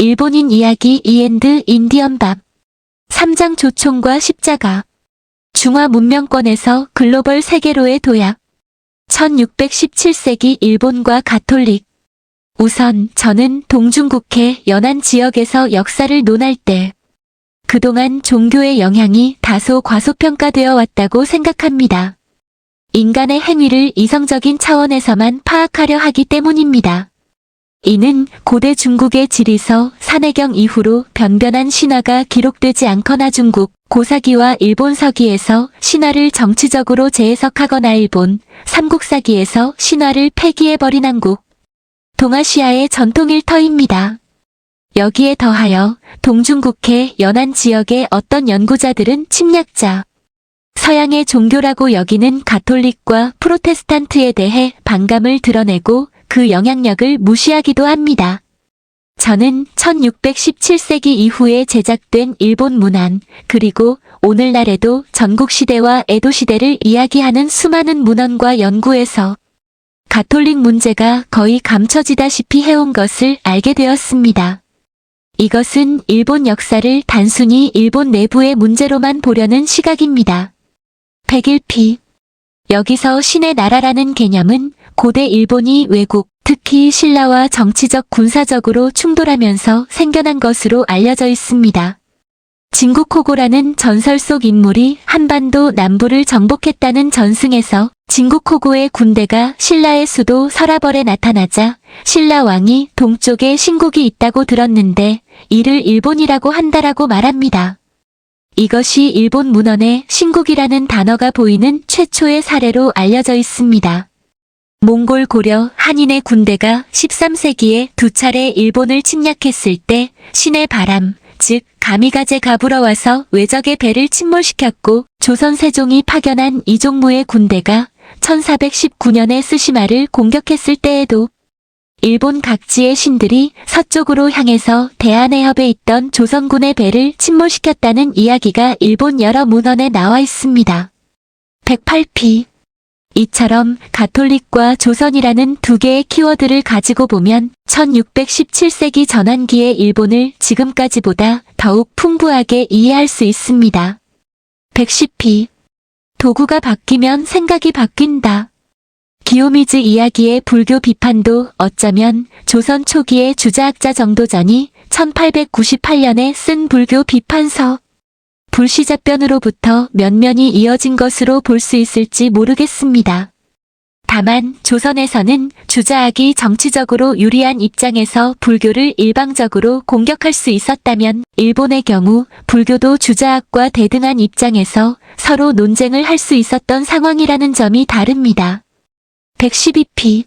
일본인 이야기 이엔드 인디언 밥. 3장 조총과 십자가. 중화 문명권에서 글로벌 세계로의 도약. 1617세기 일본과 가톨릭. 우선 저는 동중국해 연안 지역에서 역사를 논할 때 그동안 종교의 영향이 다소 과소평가되어 왔다고 생각합니다. 인간의 행위를 이성적인 차원에서만 파악하려 하기 때문입니다. 이는 고대 중국의 지리서 산해경 이후로 변변한 신화가 기록되지 않거나 중국 고사기와 일본 서기에서 신화를 정치적으로 재해석하거나 일본 삼국사기에서 신화를 폐기해버린 한국 동아시아의 전통 일터입니다. 여기에 더하여 동중국해 연안 지역의 어떤 연구자들은 침략자, 서양의 종교라고 여기는 가톨릭과 프로테스탄트에 대해 반감을 드러내고 그 영향력을 무시하기도 합니다. 저는 1617세기 이후에 제작된 일본 문안, 그리고 오늘날에도 전국시대와 에도시대를 이야기하는 수많은 문헌과 연구에서 가톨릭 문제가 거의 감춰지다시피 해온 것을 알게 되었습니다. 이것은 일본 역사를 단순히 일본 내부의 문제로만 보려는 시각입니다. 101피. 여기서 신의 나라라는 개념은 고대 일본이 외국, 특히 신라와 정치적 군사적으로 충돌하면서 생겨난 것으로 알려져 있습니다. 진국호고라는 전설 속 인물이 한반도 남부를 정복했다는 전승에서 진국호고의 군대가 신라의 수도 서라벌에 나타나자 신라 왕이 동쪽에 신국이 있다고 들었는데 이를 일본이라고 한다라고 말합니다. 이것이 일본 문헌에 신국이라는 단어가 보이는 최초의 사례로 알려져 있습니다. 몽골 고려 한인의 군대가 13세기에 두 차례 일본을 침략했을 때 신의 바람, 즉 가미가제가 불어와서 외적의 배를 침몰시켰고 조선 세종이 파견한 이종무의 군대가 1419년에 스시마를 공격했을 때에도 일본 각지의 신들이 서쪽으로 향해서 대한해협에 있던 조선군의 배를 침몰시켰다는 이야기가 일본 여러 문헌에 나와 있습니다. 108피 이처럼 가톨릭과 조선이라는 두 개의 키워드를 가지고 보면 1617세기 전환기의 일본을 지금까지보다 더욱 풍부하게 이해할 수 있습니다. 110피 도구가 바뀌면 생각이 바뀐다. 기요미즈 이야기의 불교 비판도 어쩌면 조선 초기의 주자학자 정도전이 1898년에 쓴 불교 비판서 불시잡변으로부터 면면이 이어진 것으로 볼 수 있을지 모르겠습니다. 다만 조선에서는 주자학이 정치적으로 유리한 입장에서 불교를 일방적으로 공격할 수 있었다면 일본의 경우 불교도 주자학과 대등한 입장에서 서로 논쟁을 할 수 있었던 상황이라는 점이 다릅니다. 112피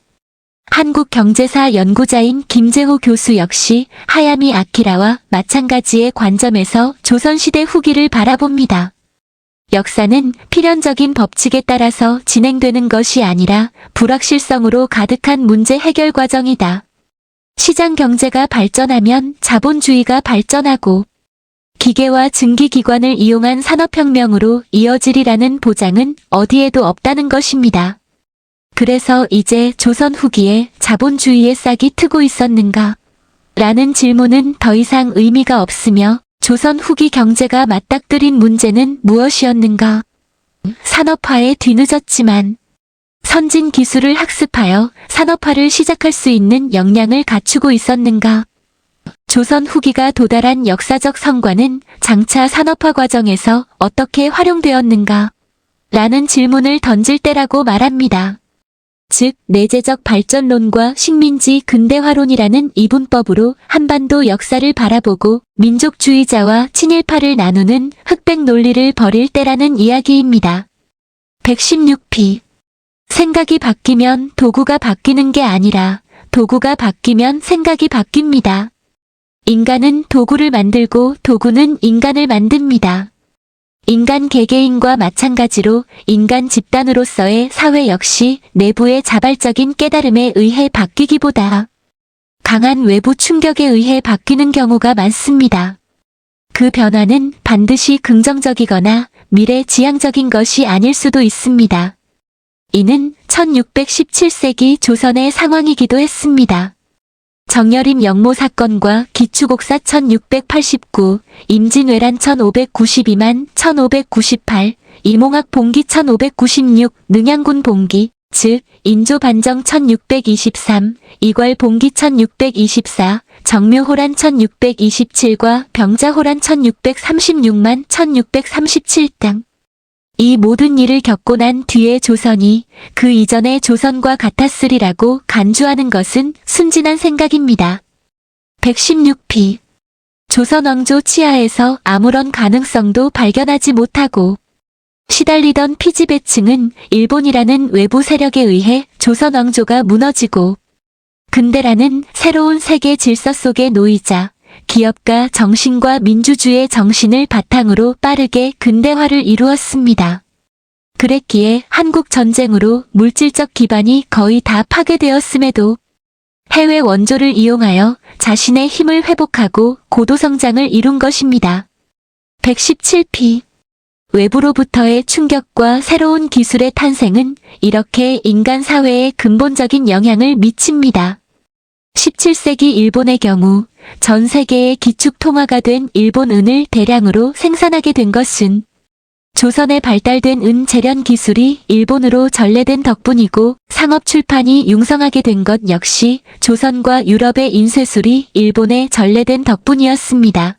한국경제사 연구자인 김재호 교수 역시 하야미 아키라와 마찬가지의 관점에서 조선시대 후기를 바라봅니다. 역사는 필연적인 법칙에 따라서 진행되는 것이 아니라 불확실성으로 가득한 문제 해결 과정이다. 시장 경제가 발전하면 자본주의가 발전하고 기계와 증기기관을 이용한 산업혁명으로 이어지리라는 보장은 어디에도 없다는 것입니다. 그래서 이제 조선 후기에 자본주의의 싹이 트고 있었는가? 라는 질문은 더 이상 의미가 없으며 조선 후기 경제가 맞닥뜨린 문제는 무엇이었는가? 산업화에 뒤늦었지만 선진 기술을 학습하여 산업화를 시작할 수 있는 역량을 갖추고 있었는가? 조선 후기가 도달한 역사적 성과는 장차 산업화 과정에서 어떻게 활용되었는가? 라는 질문을 던질 때라고 말합니다. 즉, 내재적 발전론과 식민지 근대화론이라는 이분법으로 한반도 역사를 바라보고 민족주의자와 친일파를 나누는 흑백 논리를 벌일 때라는 이야기입니다. 116피. 생각이 바뀌면 도구가 바뀌는 게 아니라 도구가 바뀌면 생각이 바뀝니다. 인간은 도구를 만들고 도구는 인간을 만듭니다. 인간 개개인과 마찬가지로 인간 집단으로서의 사회 역시 내부의 자발적인 깨달음에 의해 바뀌기보다 강한 외부 충격에 의해 바뀌는 경우가 많습니다. 그 변화는 반드시 긍정적이거나 미래 지향적인 것이 아닐 수도 있습니다. 이는 1617세기 조선의 상황이기도 했습니다. 정여림 영모 사건과 기축옥사 1689, 임진왜란 1592만 1598, 이몽학 봉기 1596, 능양군 봉기, 즉 인조 반정 1623, 이괄 봉기 1624, 정묘호란 1627과 병자호란 1636만 1637등. 이 모든 일을 겪고 난 뒤에 조선이 그 이전의 조선과 같았으리라고 간주하는 것은 순진한 생각입니다. 116피. 조선 왕조 치하에서 아무런 가능성도 발견하지 못하고 시달리던 피지배층은 일본이라는 외부 세력에 의해 조선 왕조가 무너지고 근대라는 새로운 세계 질서 속에 놓이자 기업가 정신과 민주주의 정신을 바탕으로 빠르게 근대화를 이루었습니다. 그랬기에 한국 전쟁으로 물질적 기반이 거의 다 파괴되었음에도 해외 원조를 이용하여 자신의 힘을 회복하고 고도 성장을 이룬 것입니다. 117피 외부로부터의 충격과 새로운 기술의 탄생은 이렇게 인간 사회에 근본적인 영향을 미칩니다. 17세기 일본의 경우 전 세계의 기축 통화가 된 일본 은을 대량으로 생산하게 된 것은 조선에 발달된 은 재련 기술이 일본으로 전래된 덕분이고 상업 출판이 융성하게 된 것 역시 조선과 유럽의 인쇄술이 일본에 전래된 덕분이었습니다.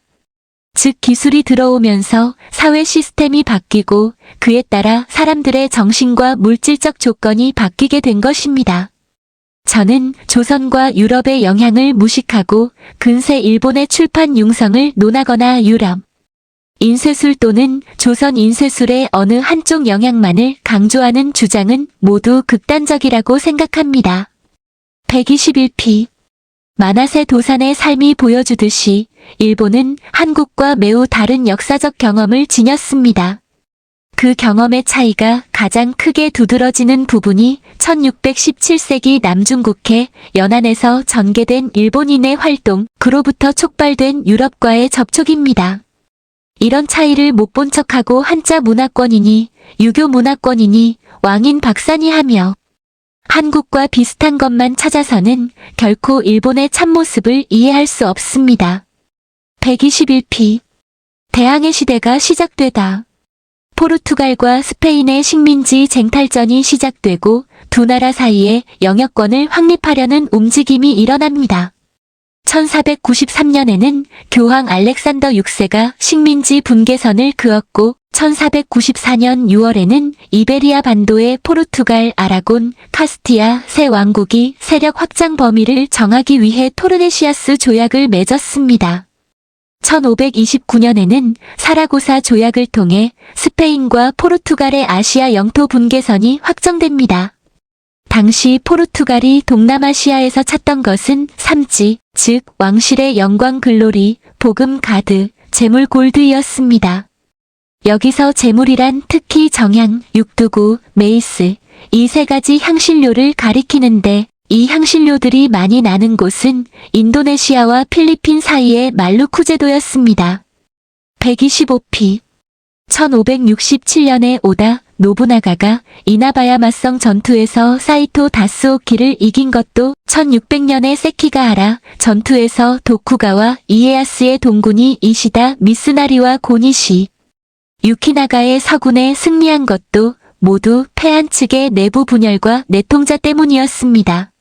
즉 기술이 들어오면서 사회 시스템이 바뀌고 그에 따라 사람들의 정신과 물질적 조건이 바뀌게 된 것입니다. 저는 조선과 유럽의 영향을 무식하고 근세 일본의 출판 융성을 논하거나 유럽, 인쇄술 또는 조선 인쇄술의 어느 한쪽 영향만을 강조하는 주장은 모두 극단적이라고 생각합니다. 121피 만화세 도산의 삶이 보여주듯이 일본은 한국과 매우 다른 역사적 경험을 지녔습니다. 그 경험의 차이가 가장 크게 두드러지는 부분이 1617세기 남중국해 연안에서 전개된 일본인의 활동, 그로부터 촉발된 유럽과의 접촉입니다. 이런 차이를 못 본 척하고 한자 문화권이니 유교 문화권이니 왕인 박산이 하며 한국과 비슷한 것만 찾아서는 결코 일본의 참모습을 이해할 수 없습니다. 121피 대항해 시대가 시작되다. 포르투갈과 스페인의 식민지 쟁탈전이 시작되고 두 나라 사이에 영역권을 확립하려는 움직임이 일어납니다. 1493년에는 교황 알렉산더 6세가 식민지 분계선을 그었고 1494년 6월에는 이베리아 반도의 포르투갈, 아라곤, 카스티아 세 왕국이 세력 확장 범위를 정하기 위해 토르네시아스 조약을 맺었습니다. 1529년에는 사라고사 조약을 통해 스페인과 포르투갈의 아시아 영토 분계선이 확정됩니다. 당시 포르투갈이 동남아시아에서 찾던 것은 삼지, 즉 왕실의 영광 글로리, 복음 가드, 재물 골드이었습니다. 여기서 재물이란 특히 정향, 육두구, 메이스, 이 세 가지 향신료를 가리키는데 이 향신료들이 많이 나는 곳은 인도네시아와 필리핀 사이의 말루쿠제도였습니다. 125피 1567년에 오다 노부나가가 이나바야 맞성 전투에서 사이토 다스오키를 이긴 것도 1600년에 세키가하라 전투에서 도쿠가와 이에야스의 동군이 이시다 미스나리와 고니시 유키나가의 서군에 승리한 것도 모두 패한 측의 내부 분열과 내통자 때문이었습니다.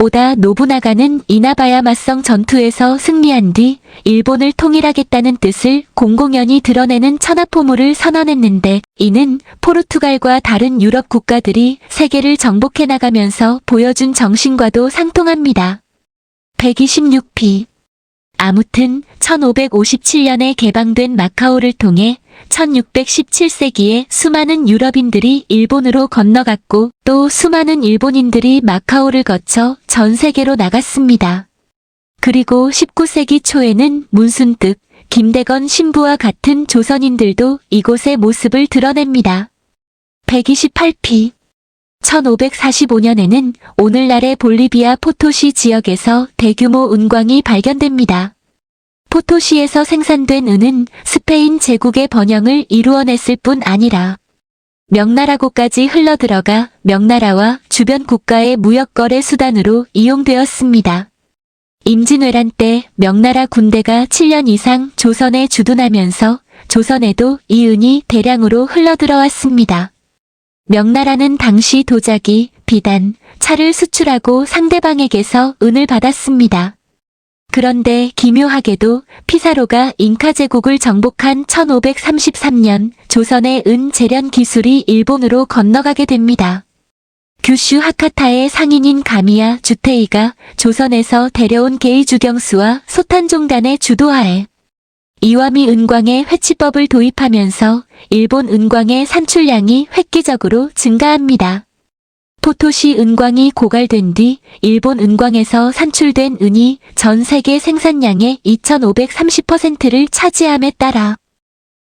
오다 노부나가는 이나바야 맞성 전투에서 승리한 뒤 일본을 통일하겠다는 뜻을 공공연히 드러내는 천하포물을 선언했는데 이는 포르투갈과 다른 유럽 국가들이 세계를 정복해 나가면서 보여준 정신과도 상통합니다. 126피 아무튼 1557년에 개방된 마카오를 통해 1617세기에 수많은 유럽인들이 일본으로 건너갔고 또 수많은 일본인들이 마카오를 거쳐 전 세계로 나갔습니다. 그리고 19세기 초에는 문순득, 김대건 신부와 같은 조선인들도 이곳의 모습을 드러냅니다. 128피 1545년에는 오늘날의 볼리비아 포토시 지역에서 대규모 은광이 발견됩니다. 포토시에서 생산된 은은 스페인 제국의 번영을 이루어냈을 뿐 아니라 명나라고까지 흘러들어가 명나라와 주변 국가의 무역거래 수단으로 이용되었습니다. 임진왜란 때 명나라 군대가 7년 이상 조선에 주둔하면서 조선에도 이 은이 대량으로 흘러들어왔습니다. 명나라는 당시 도자기, 비단, 차를 수출하고 상대방에게서 은을 받았습니다. 그런데 기묘하게도 피사로가 잉카 제국을 정복한 1533년 조선의 은 재련 기술이 일본으로 건너가게 됩니다. 규슈 하카타의 상인인 가미야 주테이가 조선에서 데려온 게이 주경수와 소탄종단의 주도하에 이와미 은광의 회치법을 도입하면서 일본 은광의 산출량이 획기적으로 증가합니다. 포토시 은광이 고갈된 뒤 일본 은광에서 산출된 은이 전 세계 생산량의 2530%를 차지함에 따라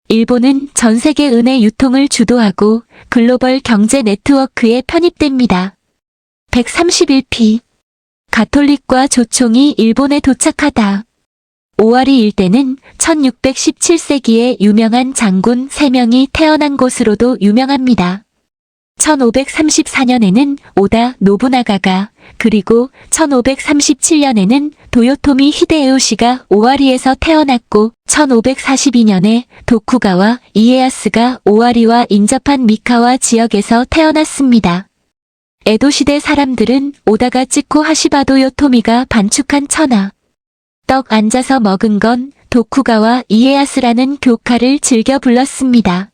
일본은 전 세계 은의 유통을 주도하고 글로벌 경제 네트워크에 편입됩니다. 131피 가톨릭과 조총이 일본에 도착하다. 오와리 일대는 1617세기에 유명한 장군 3명이 태어난 곳으로도 유명합니다. 1534년에는 오다 노부나가가 그리고 1537년에는 도요토미 히데요시가 오와리에서 태어났고 1542년에 도쿠가와 이에야스가 오와리와 인접한 미카와 지역에서 태어났습니다. 에도 시대 사람들은 오다가 찍고 하시바도 요토미가 반축한 천하. 떡 앉아서 먹은 건 도쿠가와 이에야스라는 교카를 즐겨 불렀습니다.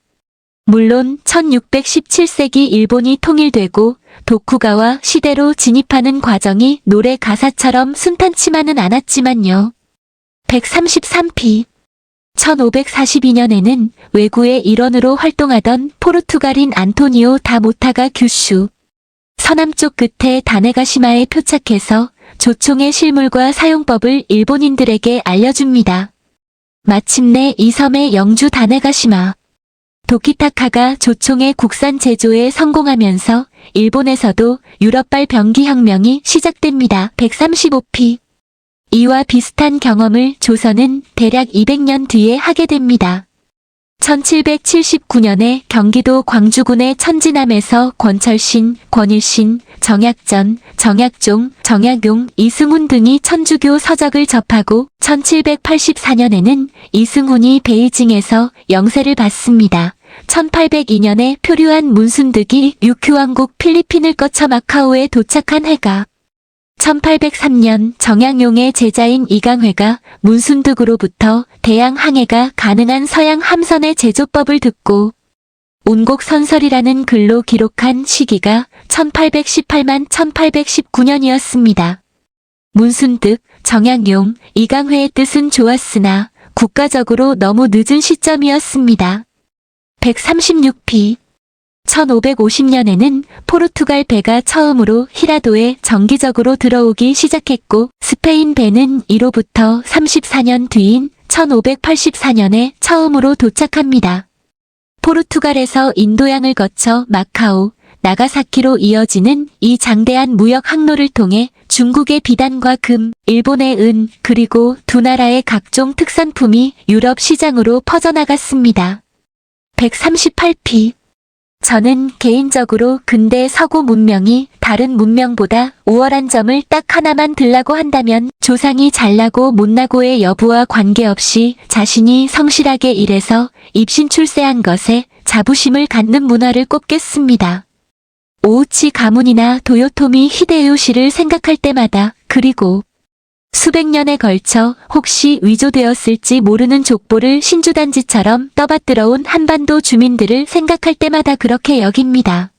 물론 1617세기 일본이 통일되고 도쿠가와 시대로 진입하는 과정이 노래 가사처럼 순탄치만은 않았지만요. 133피 1542년에는 외구의 일원으로 활동하던 포르투갈인 안토니오 다 모타가 규슈 서남쪽 끝에 다네가시마에 표착해서 조총의 실물과 사용법을 일본인들에게 알려줍니다. 마침내 이 섬의 영주 다네가시마 도키타카가 조총의 국산 제조에 성공하면서 일본에서도 유럽발 병기 혁명이 시작됩니다. 135피 이와 비슷한 경험을 조선은 대략 200년 뒤에 하게 됩니다. 1779년에 경기도 광주군의 천진함에서 권철신, 권일신, 정약전, 정약종, 정약용, 이승훈 등이 천주교 서적을 접하고 1784년에는 이승훈이 베이징에서 영세를 받습니다. 1802년에 표류한 문순득이 유큐왕국 필리핀을 거쳐 마카오에 도착한 해가 1803년 정양용의 제자인 이강회가 문순득으로부터 대양 항해가 가능한 서양 함선의 제조법을 듣고 온곡 선설이라는 글로 기록한 시기가 1818만 1819년이었습니다. 문순득, 정양용, 이강회의 뜻은 좋았으나 국가적으로 너무 늦은 시점이었습니다. 136피 1550년에는 포르투갈 배가 처음으로 히라도에 정기적으로 들어오기 시작했고 스페인 배는 이로부터 34년 뒤인 1584년에 처음으로 도착합니다. 포르투갈에서 인도양을 거쳐 마카오, 나가사키로 이어지는 이 장대한 무역 항로를 통해 중국의 비단과 금, 일본의 은, 그리고 두 나라의 각종 특산품이 유럽 시장으로 퍼져나갔습니다. 138피 저는 개인적으로 근대 서구 문명이 다른 문명보다 우월한 점을 딱 하나만 들라고 한다면 조상이 잘나고 못나고의 여부와 관계없이 자신이 성실하게 일해서 입신 출세한 것에 자부심을 갖는 문화를 꼽겠습니다. 오우치 가문이나 도요토미 히데요시를 생각할 때마다 그리고 수백 년에 걸쳐 혹시 위조되었을지 모르는 족보를 신주단지처럼 떠받들어온 한반도 주민들을 생각할 때마다 그렇게 여깁니다.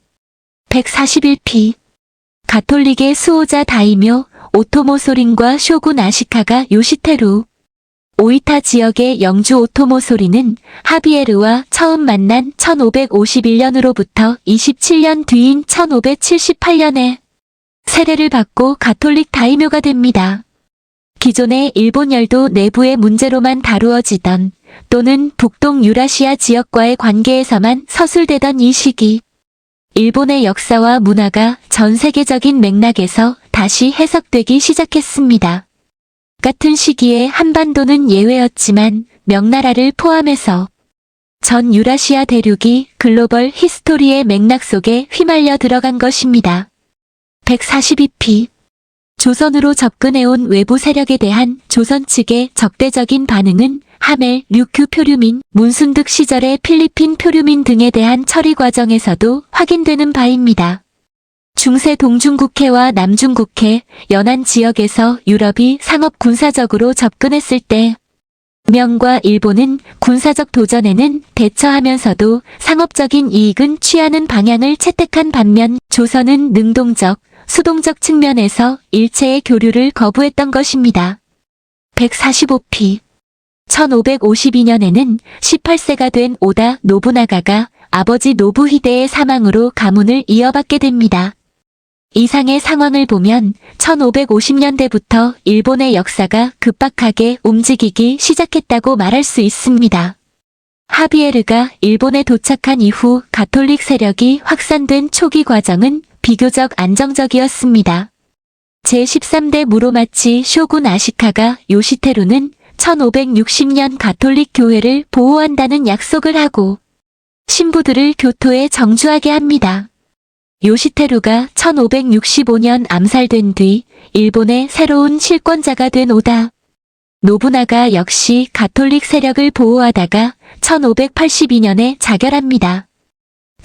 141피 가톨릭의 수호자 다이묘 오토모 소린과 쇼군 아시카가 요시테루 오이타 지역의 영주 오토모 소리는 하비에르와 처음 만난 1551년으로부터 27년 뒤인 1578년에 세례를 받고 가톨릭 다이묘가 됩니다. 기존의 일본 열도 내부의 문제로만 다루어지던 또는 북동 유라시아 지역과의 관계에서만 서술되던 이 시기. 일본의 역사와 문화가 전 세계적인 맥락에서 다시 해석되기 시작했습니다. 같은 시기에 한반도는 예외였지만 명나라를 포함해서 전 유라시아 대륙이 글로벌 히스토리의 맥락 속에 휘말려 들어간 것입니다. 142피 조선으로 접근해온 외부 세력에 대한 조선 측의 적대적인 반응은 하멜, 류큐 표류민, 문순득 시절의 필리핀 표류민 등에 대한 처리 과정에서도 확인되는 바입니다. 중세 동중국해와 남중국해, 연안 지역에서 유럽이 상업 군사적으로 접근했을 때 명과 일본은 군사적 도전에는 대처하면서도 상업적인 이익은 취하는 방향을 채택한 반면 조선은 능동적, 수동적 측면에서 일체의 교류를 거부했던 것입니다. 145피 1552년에는 18세가 된 오다 노부나가가 아버지 노부히데의 사망으로 가문을 이어받게 됩니다. 이상의 상황을 보면 1550년대부터 일본의 역사가 급박하게 움직이기 시작했다고 말할 수 있습니다. 하비에르가 일본에 도착한 이후 가톨릭 세력이 확산된 초기 과정은 비교적 안정적이었습니다. 제13대 무로마치 쇼군 아시카가 요시테루는 1560년 가톨릭 교회를 보호한다는 약속을 하고 신부들을 교토에 정주하게 합니다. 요시테루가 1565년 암살된 뒤 일본의 새로운 실권자가 된 오다. 노부나가 역시 가톨릭 세력을 보호하다가 1582년에 자결합니다.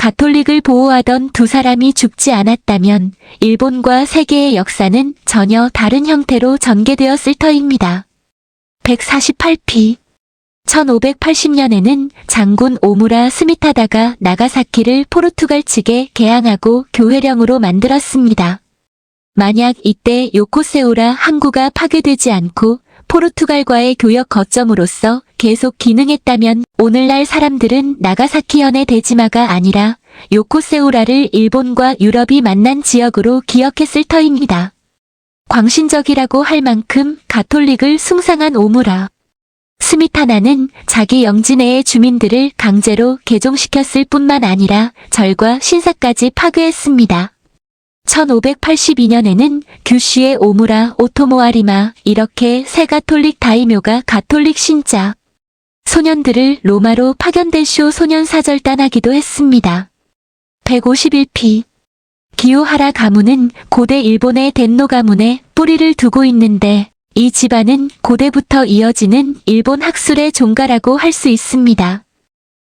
가톨릭을 보호하던 두 사람이 죽지 않았다면 일본과 세계의 역사는 전혀 다른 형태로 전개되었을 터입니다. 148피 1580년에는 장군 오무라 스미타다가 나가사키를 포르투갈 측에 개항하고 교회령으로 만들었습니다. 만약 이때 요코세오라 항구가 파괴되지 않고 포르투갈과의 교역 거점으로서 계속 기능했다면 오늘날 사람들은 나가사키현의 대지마가 아니라 요코세오라를 일본과 유럽이 만난 지역으로 기억했을 터입니다. 광신적이라고 할 만큼 가톨릭을 숭상한 오무라. 스미타나는 자기 영지 내의 주민들을 강제로 개종시켰을 뿐만 아니라 절과 신사까지 파괴했습니다. 1582년에는 규슈의 오무라 오토모아리마 이렇게 새 가톨릭 다이묘가 가톨릭 신자 소년들을 로마로 파견된 쇼 소년 사절 따나기도 했습니다. 151피 기요하라 가문은 고대 일본의 덴노 가문에 뿌리를 두고 있는데 이 집안은 고대부터 이어지는 일본 학술의 종가라고 할 수 있습니다.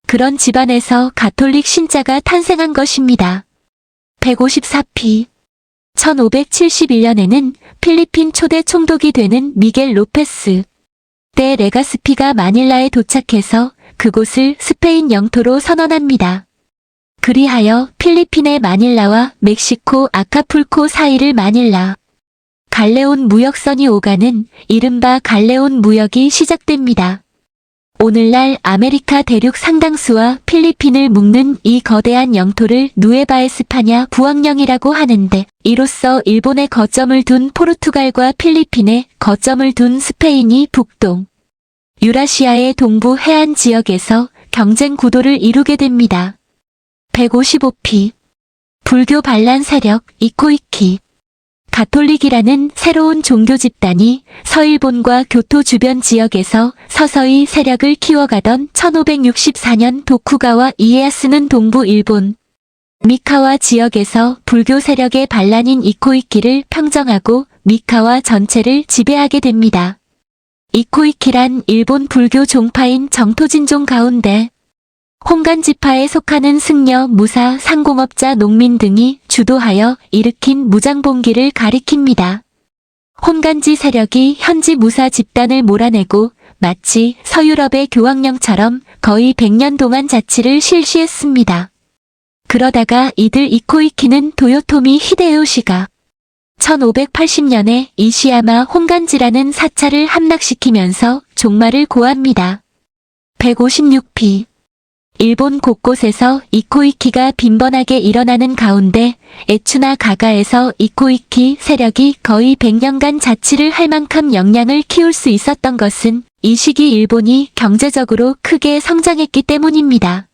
그런 집안에서 가톨릭 신자가 탄생한 것입니다. 154피 1571년에는 필리핀 초대 총독이 되는 미겔 로페스 때 레가스피가 마닐라에 도착해서 그곳을 스페인 영토로 선언합니다. 그리하여 필리핀의 마닐라와 멕시코 아카풀코 사이를 마닐라 갈레온 무역선이 오가는 이른바 갈레온 무역이 시작됩니다. 오늘날 아메리카 대륙 상당수와 필리핀을 묶는 이 거대한 영토를 누에바에스파냐 부항령이라고 하는데 이로써 일본에 거점을 둔 포르투갈과 필리핀에 거점을 둔 스페인이 북동, 유라시아의 동부 해안 지역에서 경쟁 구도를 이루게 됩니다. 155피 불교 반란 세력 이코이키 가톨릭이라는 새로운 종교 집단이 서일본과 교토 주변 지역에서 서서히 세력을 키워가던 1564년 도쿠가와 이에야스는 동부 일본 미카와 지역에서 불교 세력의 반란인 이코이키를 평정하고 미카와 전체를 지배하게 됩니다. 이코이키란 일본 불교 종파인 정토진종 가운데 홍간지파에 속하는 승려, 무사, 상공업자, 농민 등이 주도하여 일으킨 무장봉기를 가리킵니다. 혼간지 세력이 현지 무사 집단을 몰아내고 마치 서유럽의 교황령처럼 거의 100년 동안 자치를 실시했습니다. 그러다가 이들 이코이키는 도요토미 히데요시가 1580년에 이시야마 혼간지라는 사찰을 함락시키면서 종말을 고합니다. 156피 일본 곳곳에서 이코이키가 빈번하게 일어나는 가운데 에추나 가가에서 이코이키 세력이 거의 100년간 자치를 할 만큼 역량을 키울 수 있었던 것은 이 시기 일본이 경제적으로 크게 성장했기 때문입니다.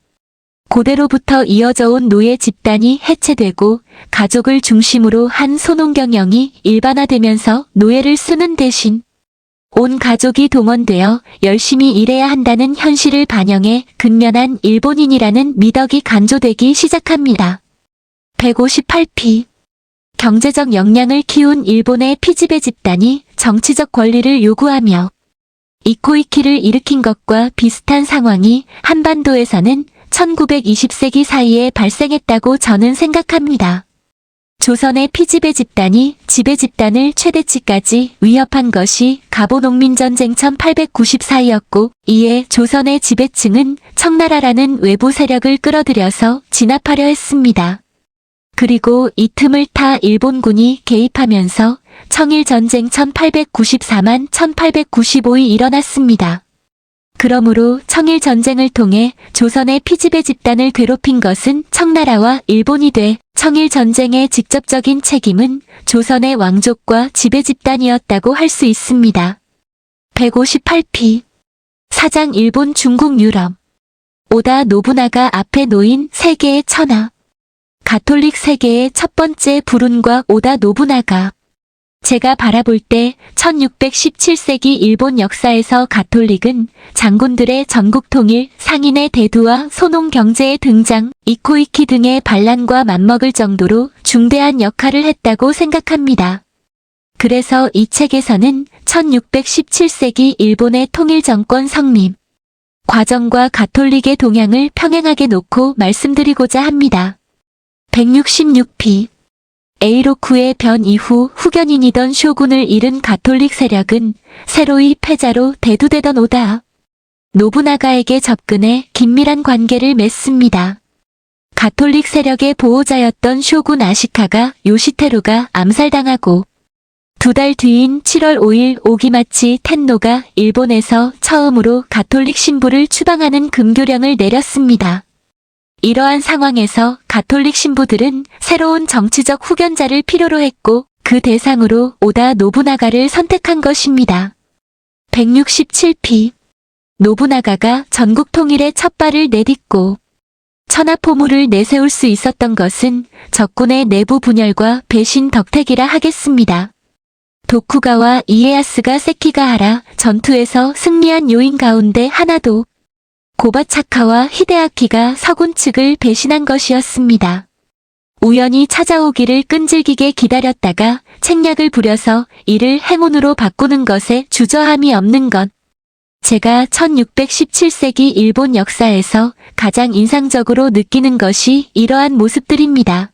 고대로부터 이어져 온 노예 집단이 해체되고 가족을 중심으로 한 소농 경영이 일반화되면서 노예를 쓰는 대신 온 가족이 동원되어 열심히 일해야 한다는 현실을 반영해 근면한 일본인이라는 미덕이 간조되기 시작합니다. 158피 경제적 역량을 키운 일본의 피지배 집단이 정치적 권리를 요구하며 이코이키를 일으킨 것과 비슷한 상황이 한반도에서는 1920세기 사이에 발생했다고 저는 생각합니다. 조선의 피지배 집단이 지배 집단을 최대치까지 위협한 것이 가보농민전쟁 1894이었고 이에 조선의 지배층은 청나라라는 외부 세력을 끌어들여서 진압하려 했습니다. 그리고 이 틈을 타 일본군이 개입하면서 청일전쟁 1894만 1895이 일어났습니다. 그러므로 청일전쟁을 통해 조선의 피지배 집단을 괴롭힌 것은 청나라와 일본이 돼 청일 전쟁의 직접적인 책임은 조선의 왕족과 지배 집단이었다고 할 수 있습니다. 158피. 사장 일본 중국 유럽. 오다 노부나가 앞에 놓인 세계의 천하. 가톨릭 세계의 첫 번째 불운과 오다 노부나가 제가 바라볼 때 1617세기 일본 역사에서 가톨릭은 장군들의 전국 통일, 상인의 대두와 소농 경제의 등장, 이코이키 등의 반란과 맞먹을 정도로 중대한 역할을 했다고 생각합니다. 그래서 이 책에서는 1617세기 일본의 통일 정권 성립, 과정과 가톨릭의 동향을 평행하게 놓고 말씀드리고자 합니다. 166피 에이로쿠의 변 이후 후견인이던 쇼군을 잃은 가톨릭 세력은 새로이 패자로 대두되던 오다. 노부나가에게 접근해 긴밀한 관계를 맺습니다. 가톨릭 세력의 보호자였던 쇼군 아시카가 요시테루가 암살당하고 두 달 뒤인 7월 5일 오기마치 텐노가 일본에서 처음으로 가톨릭 신부를 추방하는 금교령을 내렸습니다. 이러한 상황에서 가톨릭 신부들은 새로운 정치적 후견자를 필요로 했고 그 대상으로 오다 노부나가를 선택한 것입니다. 167피 노부나가가 전국 통일의 첫 발을 내딛고 천하포물을 내세울 수 있었던 것은 적군의 내부 분열과 배신 덕택이라 하겠습니다. 도쿠가와 이에야스가 세키가하라 전투에서 승리한 요인 가운데 하나도 고바차카와 히데아키가 서군 측을 배신한 것이었습니다. 우연히 찾아오기를 끈질기게 기다렸다가 책략을 부려서 이를 행운으로 바꾸는 것에 주저함이 없는 것. 제가 1617세기 일본 역사에서 가장 인상적으로 느끼는 것이 이러한 모습들입니다.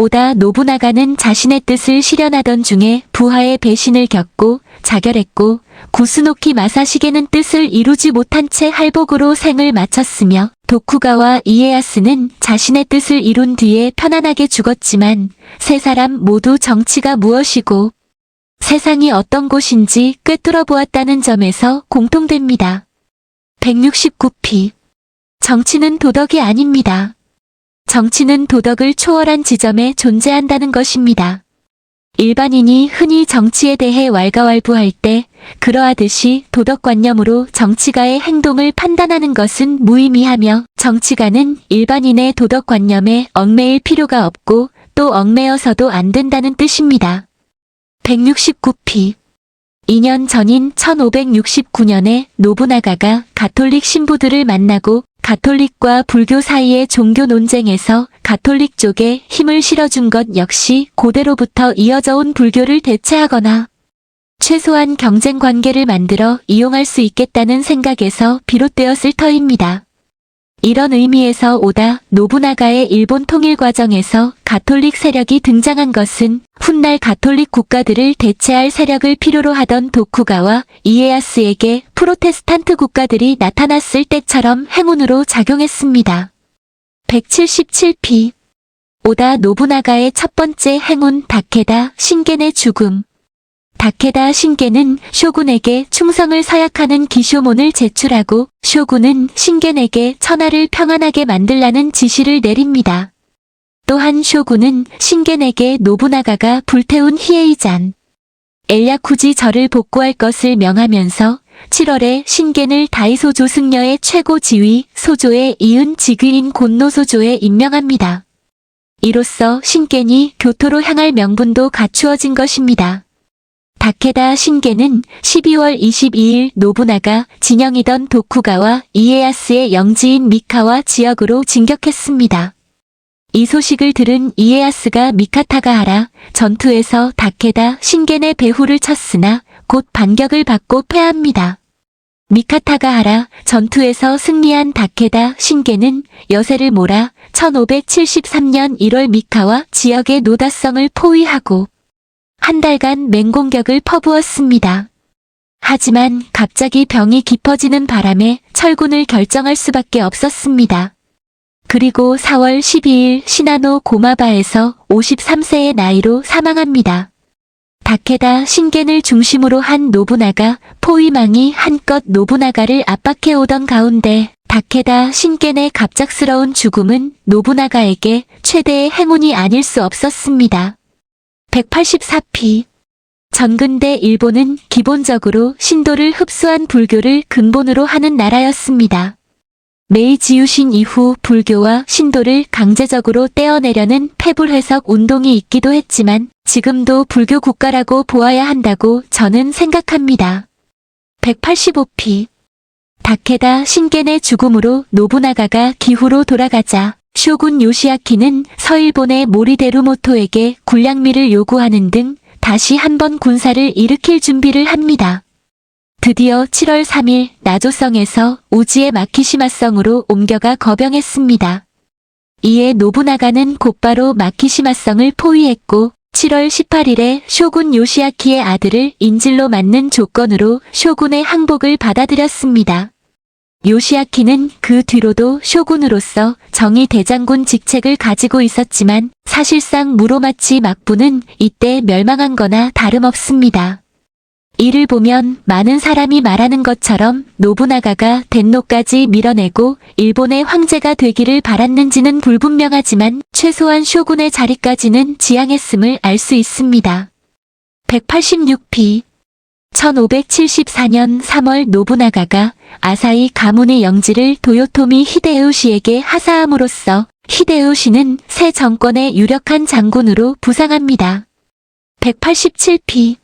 오다 노부나가는 자신의 뜻을 실현하던 중에 부하의 배신을 겪고 자결했고 구스노키 마사시게는 뜻을 이루지 못한 채 할복으로 생을 마쳤으며 도쿠가와 이에야스는 자신의 뜻을 이룬 뒤에 편안하게 죽었지만 세 사람 모두 정치가 무엇이고 세상이 어떤 곳인지 꿰뚫어 보았다는 점에서 공통됩니다. 169피 정치는 도덕이 아닙니다. 정치는 도덕을 초월한 지점에 존재한다는 것입니다. 일반인이 흔히 정치에 대해 왈가왈부할 때 그러하듯이 도덕관념으로 정치가의 행동을 판단하는 것은 무의미하며 정치가는 일반인의 도덕관념에 얽매일 필요가 없고 또 얽매여서도 안 된다는 뜻입니다. 169피 2년 전인 1569년에 노부나가가 가톨릭 신부들을 만나고 가톨릭과 불교 사이의 종교 논쟁에서 가톨릭 쪽에 힘을 실어준 것 역시 고대로부터 이어져 온 불교를 대체하거나 최소한 경쟁 관계를 만들어 이용할 수 있겠다는 생각에서 비롯되었을 터입니다. 이런 의미에서 오다 노부나가의 일본 통일 과정에서 가톨릭 세력이 등장한 것은 훗날 가톨릭 국가들을 대체할 세력을 필요로 하던 도쿠가와 이에야스에게 프로테스탄트 국가들이 나타났을 때처럼 행운으로 작용했습니다. 177피 오다 노부나가의 첫 번째 행운 다케다 신겐의 죽음 다케다 신겐은 쇼군에게 충성을 서약하는 기쇼몬을 제출하고 쇼군은 신겐에게 천하를 평안하게 만들라는 지시를 내립니다. 또한 쇼군은 신겐에게 노부나가가 불태운 히에이잔 엘야쿠지 절을 복구할 것을 명하면서 7월에 신겐을 다이소 조 승려의 최고 지위 소조의 이은 직위인 곤노소조에 임명합니다. 이로써 신겐이 교토로 향할 명분도 갖추어진 것입니다. 다케다 신게는 12월 22일 노부나가 진영이던 도쿠가와 이에야스의 영지인 미카와 지역으로 진격했습니다. 이 소식을 들은 이에야스가 미카타가하라 전투에서 다케다 신겐의 배후를 쳤으나 곧 반격을 받고 패합니다. 미카타가하라 전투에서 승리한 다케다 신겐은 여세를 몰아 1573년 1월 미카와 지역의 노다성을 포위하고 한 달간 맹공격을 퍼부었습니다. 하지만 갑자기 병이 깊어지는 바람에 철군을 결정할 수밖에 없었습니다. 그리고 4월 12일 시나노 고마바에서 53세의 나이로 사망합니다. 다케다 신겐을 중심으로 한 노부나가 포위망이 한껏 노부나가를 압박해오던 가운데 다케다 신겐의 갑작스러운 죽음은 노부나가에게 최대의 행운이 아닐 수 없었습니다. 184피 전근대 일본은 기본적으로 신도를 흡수한 불교를 근본으로 하는 나라였습니다. 메이지 유신 이후 불교와 신도를 강제적으로 떼어내려는 패불해석 운동이 있기도 했지만 지금도 불교 국가라고 보아야 한다고 저는 생각합니다. 185피 다케다 신겐의 죽음으로 노부나가가 기후로 돌아가자 쇼군 요시아키는 서일본의 모리데루모토에게 군량미를 요구하는 등 다시 한번 군사를 일으킬 준비를 합니다. 드디어 7월 3일 나조성에서 우지의 마키시마성으로 옮겨가 거병했습니다. 이에 노부나가는 곧바로 마키시마성을 포위했고 7월 18일에 쇼군 요시아키의 아들을 인질로 맞는 조건으로 쇼군의 항복을 받아들였습니다. 요시아키는 그 뒤로도 쇼군으로서 정의 대장군 직책을 가지고 있었지만 사실상 무로마치 막부는 이때 멸망한 거나 다름없습니다. 이를 보면 많은 사람이 말하는 것처럼 노부나가가 덴노까지 밀어내고 일본의 황제가 되기를 바랐는지는 불분명하지만 최소한 쇼군의 자리까지는 지향했음을 알 수 있습니다. 186피 1574년 3월 노부나가가 아사히 가문의 영지를 도요토미 히데요시에게 하사함으로써 히데요시는 새 정권의 유력한 장군으로 부상합니다. 187피